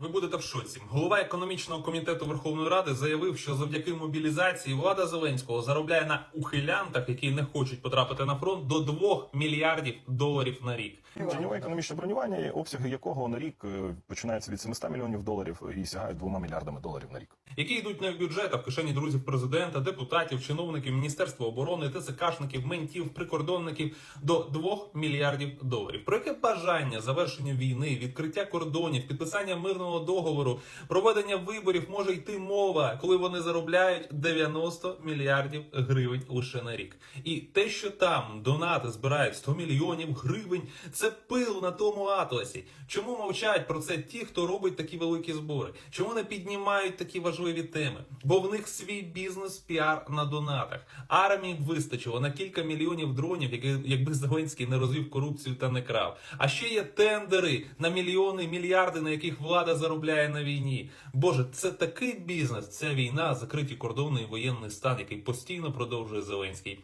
Ви будете в шоці. Голова економічного комітету Верховної Ради заявив, що завдяки мобілізації влада Зеленського заробляє на ухилянтах, які не хочуть потрапити на фронт, до 2 мільярдів доларів на рік. Тіньове економічне бронювання, обсяги якого на рік е, починаються від 700 мільйонів доларів і сягають 2 мільярдами доларів на рік. Які йдуть не в бюджет, а в кишені друзів президента, депутатів, чиновників Міністерства оборони, ТЦКшників, ментів, прикордонників до 2 мільярдів доларів. Про яке бажання завершення війни, відкриття кордонів, підписання мирного договору, проведення виборів може йти мова, коли вони заробляють 90 мільярдів гривень лише на рік. І те, що там донати збирають 100 мільйонів гривень, це пил на тому атласі. Чому мовчать про це ті, хто робить такі великі збори? Чому не піднімають такі важливі теми? Бо в них свій бізнес піар на донатах. Армії вистачило на кілька мільйонів дронів, які- якби Зеленський не розвів корупцію та не крав. А ще є тендери на мільйони, мільярди, на яких влада заробляє на війні. Боже, це такий бізнес. Ця війна, закриті кордони і воєнний стан, який постійно продовжує Зеленський.